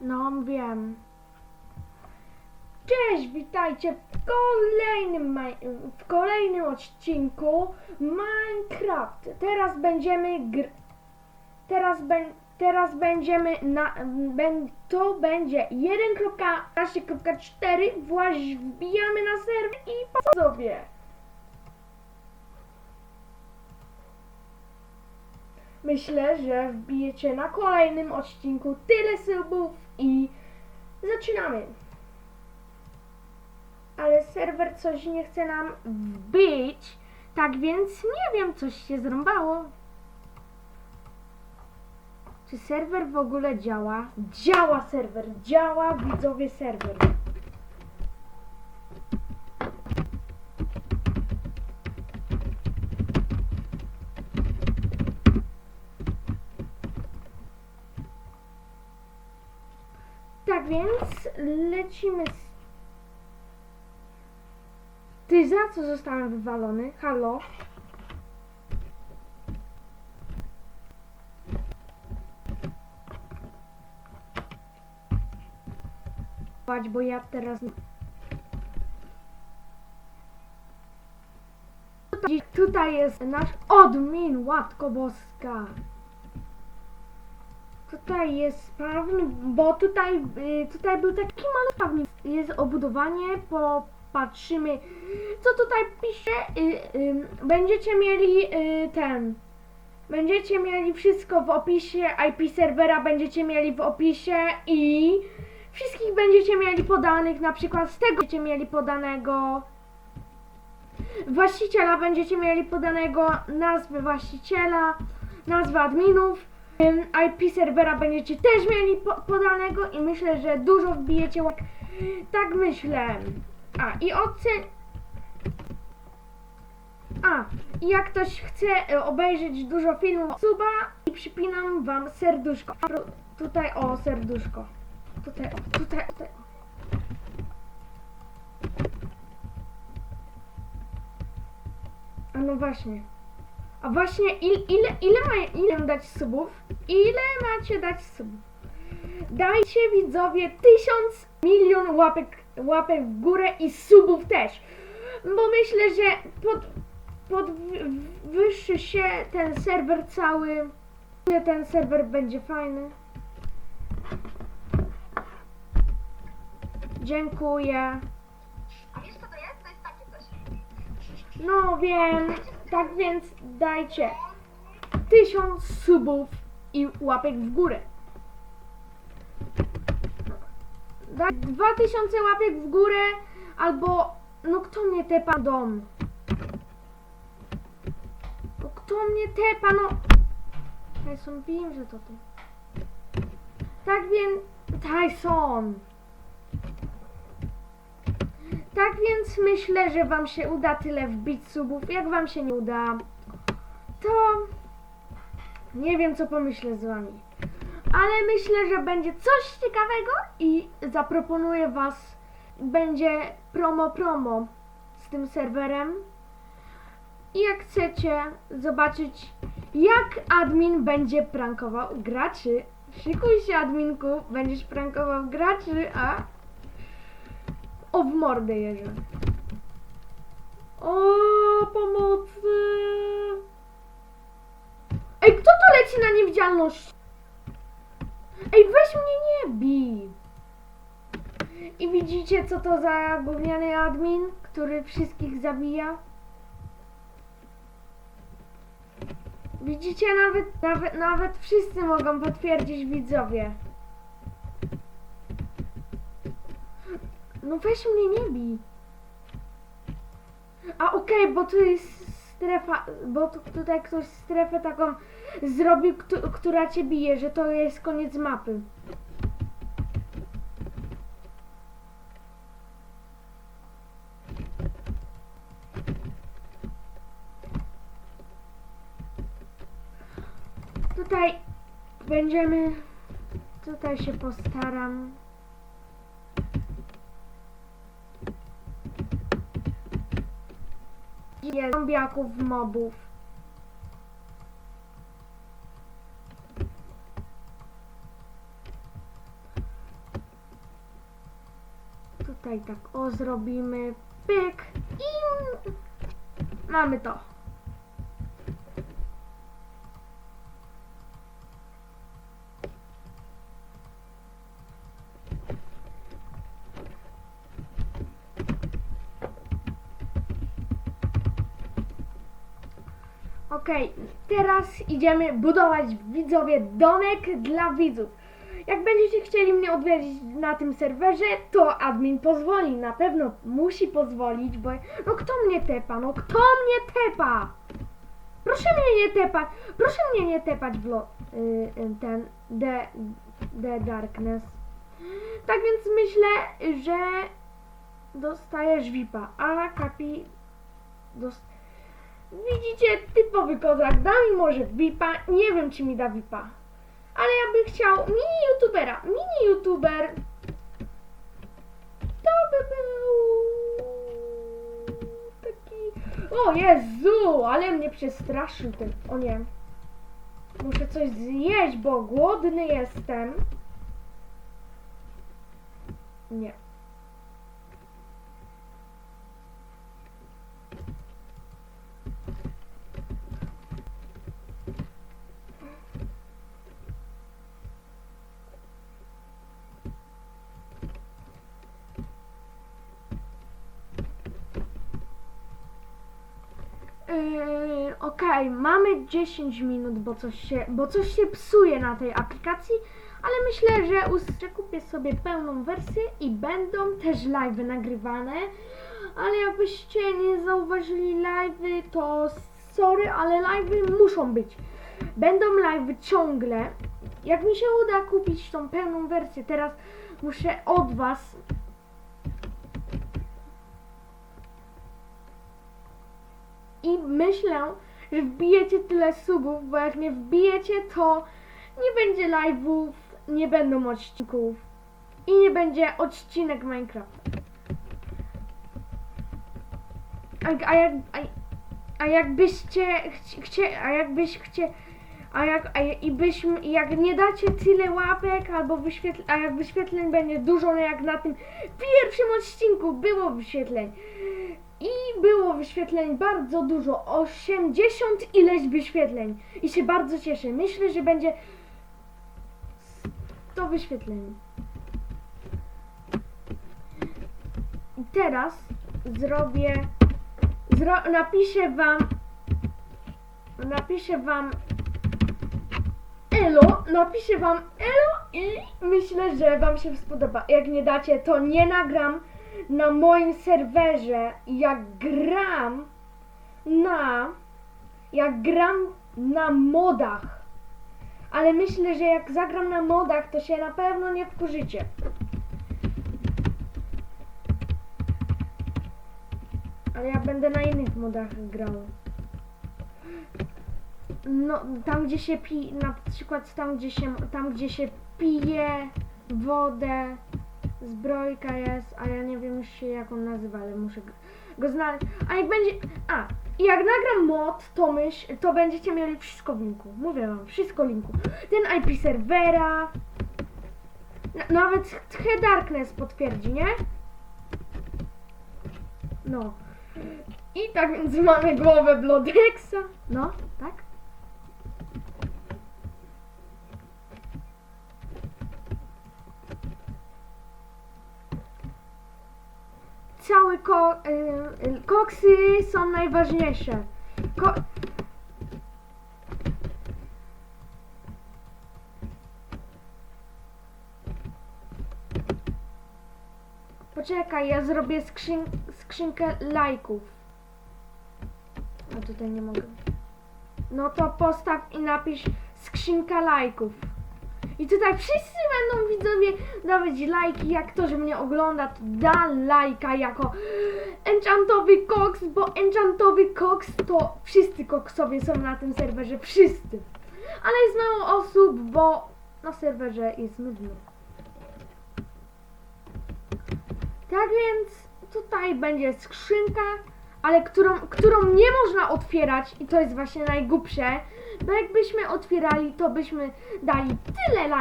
No wiem. Cześć, witajcie w kolejnym, w kolejnym odcinku Minecraft. Teraz będziemy gr... Teraz, ben... Teraz będziemy na... Ben... To będzie 1.14.4 Właśnie wbijamy na serwer i po sobie. Myślę, że wbijecie na kolejnym odcinku tyle subów i zaczynamy. Ale serwer coś nie chce nam wbić, tak więc nie wiem, coś się zrąbało. Czy serwer w ogóle działa? Działa serwer, działa widzowie serwer. Więc lecimy z... Ty za co zostałem wywalony? Halo? Bo ja teraz... Tutaj, tutaj jest nasz odmin, Łatko Boska. Tutaj jest sprawny, bo tutaj, y, tutaj był taki mały. Jest obudowanie, popatrzymy, co tutaj pisze. Y, będziecie mieli y, ten, będziecie mieli wszystko w opisie, IP serwera będziecie mieli w opisie i wszystkich będziecie mieli podanych, na przykład z tego będziecie mieli podanego właściciela, będziecie mieli podanego nazwę właściciela, nazwę adminów, IP serwera będziecie też mieli po podanego i myślę, że dużo wbijecie łap. Tak myślę. A i ocen... A, jak ktoś chce e, obejrzeć dużo filmów suba i przypinam wam serduszko. Tutaj o serduszko. Tutaj o, tutaj, tutaj o. A no właśnie. A właśnie il, ile, ile, ma, ile dać subów? Ile macie dać subów? Dajcie widzowie tysiąc milion łapek, łapek w górę i subów też. Bo myślę, że pod, podwyższy się ten serwer cały. Ten serwer będzie fajny. Dziękuję. A wiesz co to jest? To jest takie coś. No wiem, tak więc dajcie tysiąc subów i łapek w górę. Daj dwa tysiące łapek w górę albo no kto mnie tepa dom? No kto mnie tepa no? Tyson wiem, że to ty. Tak więc Tyson. Tak więc myślę, że wam się uda tyle wbić subów. Jak wam się nie uda, to nie wiem co pomyślę z wami. Ale myślę, że będzie coś ciekawego i zaproponuję was, będzie promo promo z tym serwerem. I jak chcecie zobaczyć, jak admin będzie prankował graczy, szykuj się adminku, będziesz prankował graczy, a o, w mordę jeżdżę. O, pomocy! Ej, kto to leci na niewidzialność? Ej, weź mnie nie bij! I widzicie, co to za gówniany admin, który wszystkich zabija? Widzicie, nawet, nawet, nawet wszyscy mogą potwierdzić widzowie. No weź mnie nie bij. A okej, bo tu jest strefa, bo tu, tutaj ktoś strefę taką zrobił, któ- która cię bije, że to jest koniec mapy. Tutaj będziemy, tutaj się postaram. zabije zombiaków mobów. Tutaj tak o zrobimy pyk i mamy to. Okej, teraz idziemy budować widzowie domek dla widzów. Jak będziecie chcieli mnie odwiedzić na tym serwerze, to admin pozwoli. Na pewno musi pozwolić, bo no kto mnie tepa? No kto mnie tepa? Proszę mnie nie tepać. Proszę mnie nie tepać w lo, y, y, ten The, the Darkness. Tak więc myślę, że dostajesz VIPa, a Kapi dost... Widzicie, typowy kozak, da mi może VIPa, nie wiem czy mi da VIPa. Ale ja bym chciał mini youtubera, mini youtuber. To by był taki... O Jezu, ale mnie przestraszył ten... O nie. Muszę coś zjeść, bo głodny jestem. Nie. Yy, Okej, mamy 10 minut, bo coś, się, bo coś się psuje na tej aplikacji, ale myślę, że, us- że kupię sobie pełną wersję i będą też live nagrywane. Ale jakbyście nie zauważyli live, to sorry, ale live muszą być. Będą live ciągle. Jak mi się uda kupić tą pełną wersję, teraz muszę od Was I myślę, że wbijecie tyle subów, bo jak nie wbijecie, to nie będzie live'ów, nie będą odcinków i nie będzie odcinek Minecraft. A, a, jak, a, a jakbyście chci, chcie, a jakbyś chcie, a jak, a, i byśmy, jak nie dacie tyle łapek, albo wyświetl, a jak wyświetleń będzie dużo, no jak na tym pierwszym odcinku było wyświetleń, i było wyświetleń bardzo dużo, 80 ileś wyświetleń. I się bardzo cieszę. Myślę, że będzie 100 wyświetleń. I teraz zrobię, zro, napiszę wam, napiszę wam elo, napiszę wam elo i myślę, że wam się spodoba. Jak nie dacie, to nie nagram na moim serwerze, jak gram na, jak gram na modach. Ale myślę, że jak zagram na modach, to się na pewno nie wkurzycie. Ale ja będę na innych modach grał. No, tam gdzie się pi, na przykład tam gdzie się, tam gdzie się pije wodę, zbrojka jest, a ja nie wiem się jak on nazywa, ale muszę go, znaleźć. A jak będzie, a, jak nagram mod, to myśl, to będziecie mieli wszystko w linku. Mówię wam, wszystko w linku. Ten IP serwera, na, nawet The Darkness potwierdzi, nie? No. I tak więc mamy głowę Blodexa. No, tak? Cały ko y, koksy są najważniejsze. Ko Poczekaj, ja zrobię skrzyn skrzynkę lajków. A tutaj nie mogę. No to postaw i napisz skrzynka lajków. I tutaj wszyscy będą widzowie dawać lajki, jak ktoś mnie ogląda, to da lajka jako enchantowy koks, bo enchantowy koks to wszyscy koksowie są na tym serwerze, wszyscy. Ale jest mało osób, bo na serwerze jest nudno. Tak więc tutaj będzie skrzynka, ale którą, którą nie można otwierać i to jest właśnie najgłupsze, bo jakbyśmy otwierali, to byśmy dali tyle lajków.